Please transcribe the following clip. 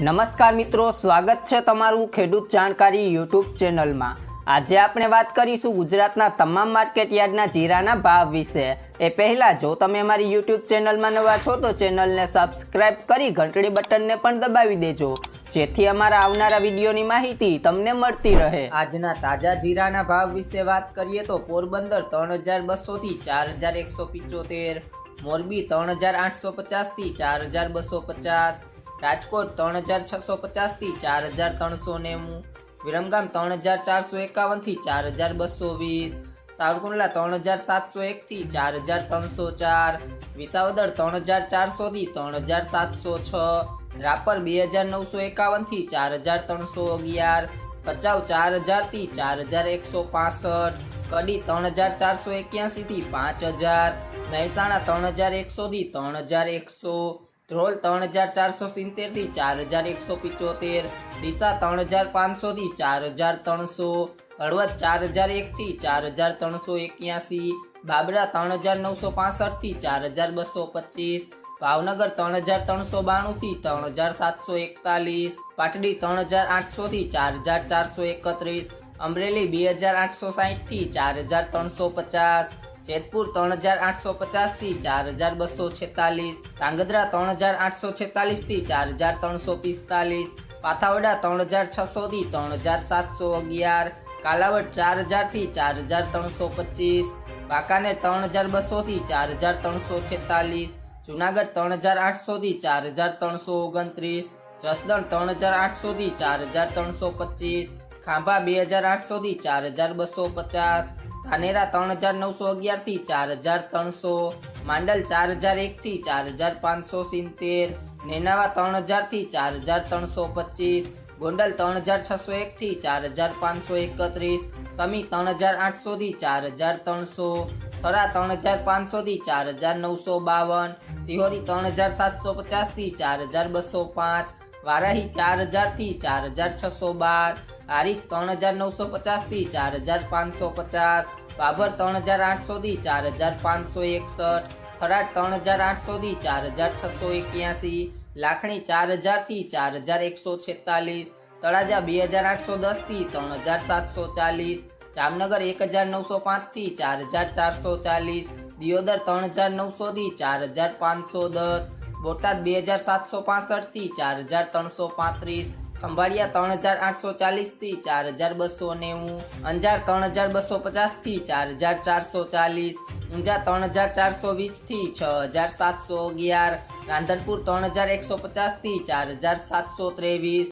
નમસ્કાર મિત્રો, સ્વાગત છે તમારું ખેડૂત જાણકારી યુટ્યુબ ચેનલમાં. આજે આપણે વાત કરીશું ગુજરાતના તમામ માર્કેટ યાર્ડના જીરાના ભાવ વિશે. એ પહેલાં, જો તમે અમારી યુટ્યુબ ચેનલમાં નવા છો, તો ચેનલને સબસ્ક્રાઇબ કરી ઘંટડી બટનને પણ દબાવી દેજો, જેથી અમારા આવનારા વિડીયોની માહિતી તમને મળતી રહે. આજના તાજા જીરાના ભાવ વિશે વાત કરીએ તો પોરબંદર ત્રણ હજાર બસોથી ચાર હજાર એકસો પિચોતેર, મોરબી ત્રણ હજાર આઠસો પચાસથી ચાર હજાર બસો પચાસ રાજકોટ ત્રણ હજાર છસો પચાસથી ચાર હજાર ત્રણસો નેવું. વિરમગામ ત્રણ હજાર ચારસો એકાવનથી ચાર હજાર બસો વીસ. સાવરકુંડલા ત્રણ હજાર સાતસો એકથી ચાર હજાર ત્રણસો ચાર. વિસાવદર ત્રણ હજાર ચારસોથી ત્રણ હજાર સાતસો છ. રાપર બે હજાર નવસો એકાવનથી ચાર હજાર ત્રણસો અગિયાર. ભચાઉ ચાર હજારથી ચાર હજાર એકસો પાસઠ. કડી ત્રણ હજાર ચારસો એક્યાસીથી પાંચ હજાર. મહેસાણા ત્રણ હજાર એકસોથી ત્રણ હજાર એકસો. ધ્રોલ ત્રણ હજાર ચારસો સિત્તેરથી ચાર હજાર એકસો પિચોતેર, ડીસા ત્રણ હજાર પાંચસોથી ચાર હજાર ત્રણસો, હળવદ ચાર હજાર એકથી ચાર હજાર ત્રણસો એક્યાસી, બાબરા ત્રણ હજાર નવસો પાસઠથી ચાર હજાર બસો પચીસ, ભાવનગર ત્રણ હજાર ત્રણસો બાણુંથી ત્રણ હજાર સાતસો એકતાલીસ, પાટડી ત્રણ હજાર આઠસોથી ચાર હજાર ચારસો એકત્રીસ, અમરેલી બે હજાર આઠસો સાહીઠથી ચાર હજાર ત્રણસો પચાસ જેતપુર ત્રણ હજાર આઠસો પચાસથી ચાર હજાર બસો છેતાલીસ, ધાંગધ્રા ત્રણ હજાર આઠસો છેતાલીસથી ચાર હજાર ત્રણસો પિસ્તાલીસ, પાથાવડા ત્રણ હજાર છસોથી ત્રણ હજાર સાતસો અગિયાર, કાલાવડ ચાર હજારથી ચાર હજાર ત્રણસો પચીસ, વાંકાનેર ત્રણ હજાર બસોથી ચાર હજાર ત્રણસો છેતાલીસ, જુનાગઢ ત્રણ હજાર આઠસોથી ચાર હજાર ત્રણસો ઓગણત્રીસ, જસદણ ત્રણ હજાર આઠસોથી ચાર હજાર ત્રણસો પચીસ, ખાંભા બે હજાર આઠસોથી ચાર હજાર બસો પચાસ ધાનેરા ત્રણ હજાર નવસો અગિયારથી ચાર હજાર ત્રણસો માંડલ ચાર હજાર એકથી ચાર હજાર પાંચસો સિત્તેર નેનાવા ત્રણ હજારથી ચાર હજાર ત્રણસો પચીસ ગોંડલ ત્રણ હજાર છસો એકથી ચાર હજાર પાંચસો એકત્રીસ સમી ત્રણ હજાર આઠસોથી ચાર હજાર ત્રણસો થરા ત્રણ હજાર પાંચસોથી ચાર હજાર નવસો બાવન સિહોરી ત્રણ હજાર સાતસો પચાસથી ચાર હજાર બસો પાંચ વારાહી ચાર હજારથી ચાર હજાર છસો બાર હારીસ ત્રણ હજાર નવસો પચાસથી ચાર હજાર પાંચસો પચાસ બાભર ત્રણ હજાર આઠસોથી ચાર હજાર પાંચસો એકસઠ. થરાદ ત્રણ હજાર આઠસોથી ચાર હજાર છસો એક્યાસી. લાખણી ચાર હજારથી ચાર હજાર એકસો છેતાલીસ. તળાજા બે હજાર આઠસો દસથી ત્રણ હજાર સાતસો ચાલીસ. જામનગર એક હજાર નવસો પાંચથી ચાર હજાર ચારસો ચાલીસ. દિયોદર ત્રણ હજાર નવસોથી ચાર હજાર પાંચસો દસ. બોટાદ બે હજાર સાતસો પાસઠથી ચાર હજાર ત્રણસો પાંત્રીસ. ખંભાળિયા ત્રણ હજાર આઠસો ચાલીસથી ચાર હજાર બસો નેવું, અંજાર ત્રણ હજાર બસો પચાસથી ચાર હજાર ચારસો ચાલીસ, ઊંઝા ત્રણ હજાર ચારસો વીસથી છ હજાર સાતસો અગિયાર, રાંધનપુર ત્રણ હજાર એકસો પચાસથી ચાર હજાર સાતસો ત્રેવીસ.